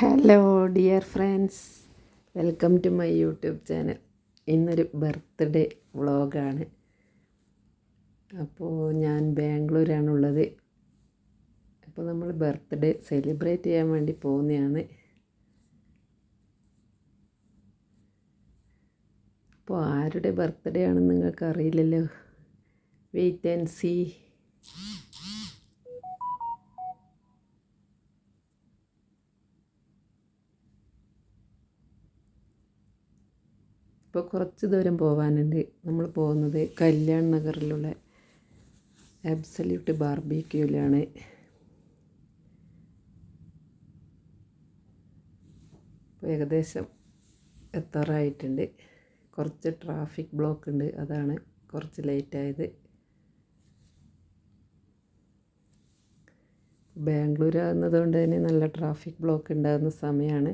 Hello dear friends. Welcome to my YouTube channel. ഇന്നൊരു birthday വ്ളോഗാണ്. അപ്പോൾ ഞാൻ ബാംഗ്ലൂരാണുള്ളത്. അപ്പോൾ നമ്മൾ ബർത്ത്ഡേ സെലിബ്രേറ്റ് ചെയ്യാൻ വേണ്ടി പോകുന്നതാണ് അപ്പോൾ ആരുടെ ബർത്ത്ഡേ ആണെന്ന് നിങ്ങൾക്ക് അറിയില്ലല്ലോ വെയിറ്റ് ആൻഡ് സീ ഇപ്പോൾ കുറച്ച് ദൂരം പോകാനുണ്ട് നമ്മൾ പോകുന്നത് കല്യാൺ നഗറിലുള്ള അബ്സല്യൂട്ട് ബാർബിക്യൂലാണ് ഏകദേശം എത്താറായിട്ടുണ്ട്. കുറച്ച് ട്രാഫിക് ബ്ലോക്ക് ഉണ്ട്. അതാണ് കുറച്ച് ലേറ്റായത് ബാംഗ്ലൂർ ആകുന്നതുകൊണ്ട് തന്നെ നല്ല ട്രാഫിക് ബ്ലോക്ക് ഉണ്ടാകുന്ന സമയമാണ്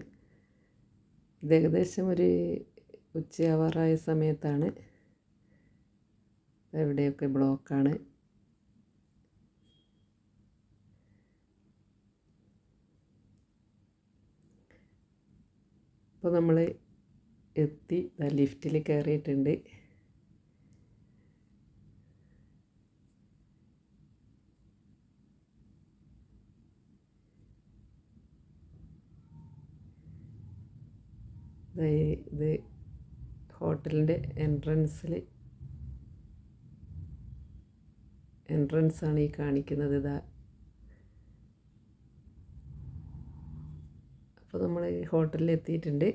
ഇത് ഏകദേശം ഒരു ഉച്ചയാവാറായ സമയത്താണ്. എവിടെയൊക്കെ ബ്ലോക്കാണ്. അപ്പോൾ നമ്മൾ എത്തി. ലിഫ്റ്റിൽ കയറിയിട്ടുണ്ട് ഇത് ഹോട്ടലിന്റെ എൻട്രൻസിൽ എൻട്രൻസ് ആണ് ഈ കാണിക്കുന്നത് ഇതാ. അപ്പോൾ നമ്മൾ ഹോട്ടലിൽ എത്തിയിട്ടുണ്ട്.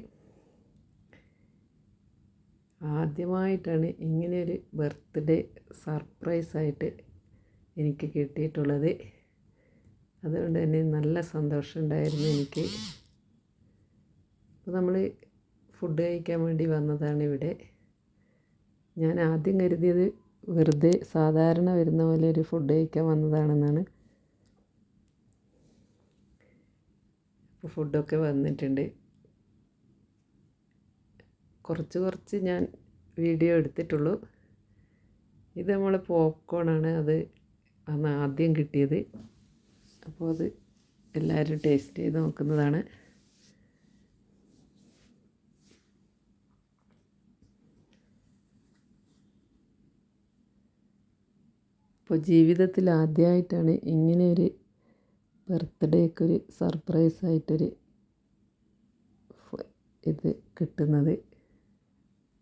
ആദ്യമായിട്ടാണ് ഇങ്ങനെയൊരു ബർത്ത്ഡേ സർപ്രൈസായിട്ട് എനിക്ക് കിട്ടിയിട്ടുള്ളത്. അതുകൊണ്ട് തന്നെ നല്ല സന്തോഷമുണ്ടായിരുന്നു എനിക്ക്. അപ്പോൾ നമ്മൾ ഫുഡ് കഴിക്കാൻ വേണ്ടി വന്നതാണ് ഇവിടെ. ഞാൻ ആദ്യം കരുതിയത് വെറുതെ സാധാരണ വരുന്ന പോലെ ഒരു ഫുഡ് കഴിക്കാൻ വന്നതാണെന്നാണ്. അപ്പോൾ ഫുഡൊക്കെ വന്നിട്ടുണ്ട്. കുറച്ച് കുറച്ച് ഞാൻ വീഡിയോ എടുത്തിട്ടുള്ളൂ. ഇത് നമ്മൾ പോപ്കോണാണ് അത് അന്ന് ആദ്യം കിട്ടിയത്. അപ്പോൾ അത് എല്ലാവരും ടേസ്റ്റ് ചെയ്ത് നോക്കുന്നതാണ്. അപ്പോൾ ജീവിതത്തിൽ ആദ്യമായിട്ടാണ് ഇങ്ങനെ ഒരു ബർത്ത്ഡേക്ക് ഒരു സർപ്രൈസായിട്ടൊരു ഇത് കിട്ടുന്നത്.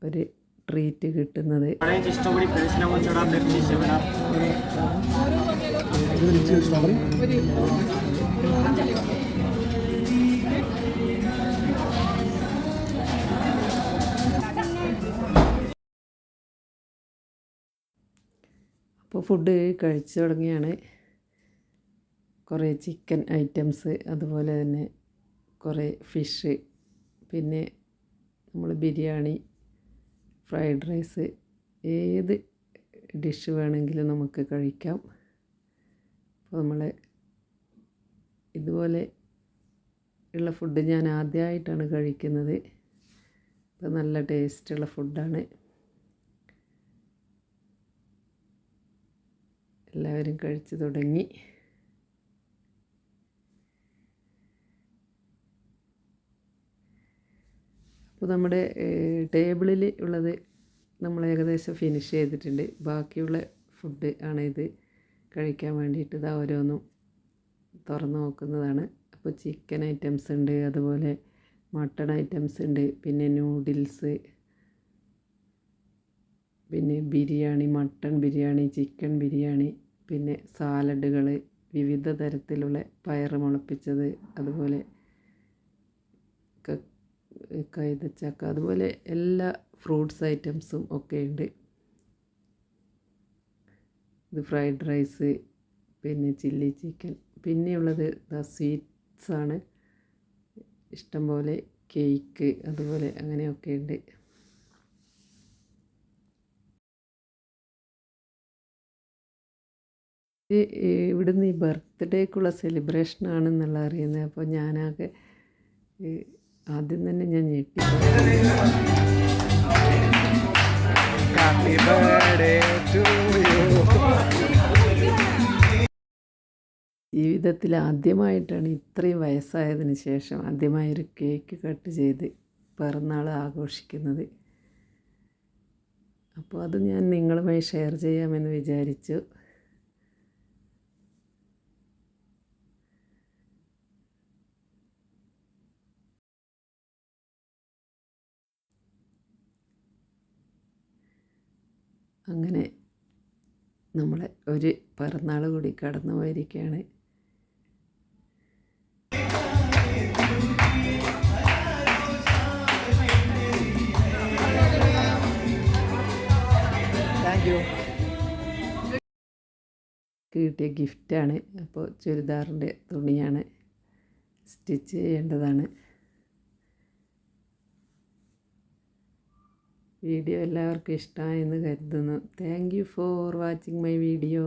ഒരു ട്രീറ്റ് കിട്ടുന്നത്. ഫുഡ് കഴിച്ചു തുടങ്ങിയാണ്. കുറേ ചിക്കൻ ഐറ്റംസ് അതുപോലെ തന്നെ കുറേ ഫിഷ് പിന്നെ നമ്മൾ ബിരിയാണി ഫ്രൈഡ് റൈസ് ഏത് ഡിഷ് വേണമെങ്കിലും നമുക്ക് കഴിക്കാം. അപ്പോൾ നമ്മൾ ഇതുപോലെ ഉള്ള ഫുഡ് ഞാൻ ആദ്യമായിട്ടാണ് കഴിക്കുന്നത്. അപ്പോൾ നല്ല ടേസ്റ്റുള്ള ഫുഡാണ് എല്ലാവരും കഴിച്ചു തുടങ്ങി. അപ്പോൾ നമ്മുടെ ടേബിളിൽ ഉള്ളത് നമ്മൾ ഏകദേശം ഫിനിഷ് ചെയ്തിട്ടുണ്ട്. ബാക്കിയുള്ള ഫുഡ് ആണ് ഇത് കഴിക്കാൻ വേണ്ടിയിട്ട് ഇതാ ഓരോന്നും തുറന്ന് നോക്കുന്നതാണ്. അപ്പോൾ ചിക്കൻ ഐറ്റംസ് ഉണ്ട് അതുപോലെ മട്ടൺ ഐറ്റംസ് ഉണ്ട് പിന്നെ നൂഡിൽസ് പിന്നെ ബിരിയാണി മട്ടൺ ബിരിയാണി ചിക്കൻ ബിരിയാണി പിന്നെ സാലഡുകൾ വിവിധ തരത്തിലുള്ള പയർ മുളപ്പിച്ചത് അതുപോലെ കൈതച്ചക്ക അതുപോലെ എല്ലാ ഫ്രൂട്ട്സ് ഐറ്റംസും ഒക്കെ ഉണ്ട് ഇത് ഫ്രൈഡ് റൈസ് പിന്നെ ചില്ലി ചിക്കൻ പിന്നെയുള്ളത് ദ സ്വീറ്റ്സാണ്. ഇഷ്ടംപോലെ കേക്ക് അതുപോലെ അങ്ങനെയൊക്കെ ഉണ്ട് ഇവിടുന്ന് ഈ ബർത്ത്ഡേക്കുള്ള സെലിബ്രേഷൻ ആണെന്നുള്ള അറിയുന്നത് അപ്പോൾ ഞാനാകെ ആദ്യം തന്നെ ഞാൻ ഞെട്ടി. ജീവിതത്തിൽ ആദ്യമായിട്ടാണ് ഇത്രയും വയസ്സായതിന് ശേഷം ആദ്യമായി ഒരു കേക്ക് കട്ട് ചെയ്ത് പിറന്നാൾ ആഘോഷിക്കുന്നത്. അപ്പോൾ അത് ഞാൻ നിങ്ങളുമായി ഷെയർ ചെയ്യാമെന്ന് വിചാരിച്ചു. അങ്ങനെ നമ്മളെ ഒരു പിറന്നാൾ കൂടി കടന്നു പോയിരിക്കുകയാണ്. കിട്ടിയ ഗിഫ്റ്റാണ്. അപ്പോൾ ചുരിദാറിന്റെ തുണിയാണ് സ്റ്റിച്ച് ചെയ്യേണ്ടതാണ്. വീഡിയോ എല്ലാവർക്കും ഇഷ്ടമായെന്ന് കരുതുന്നു. Thank you for watching my video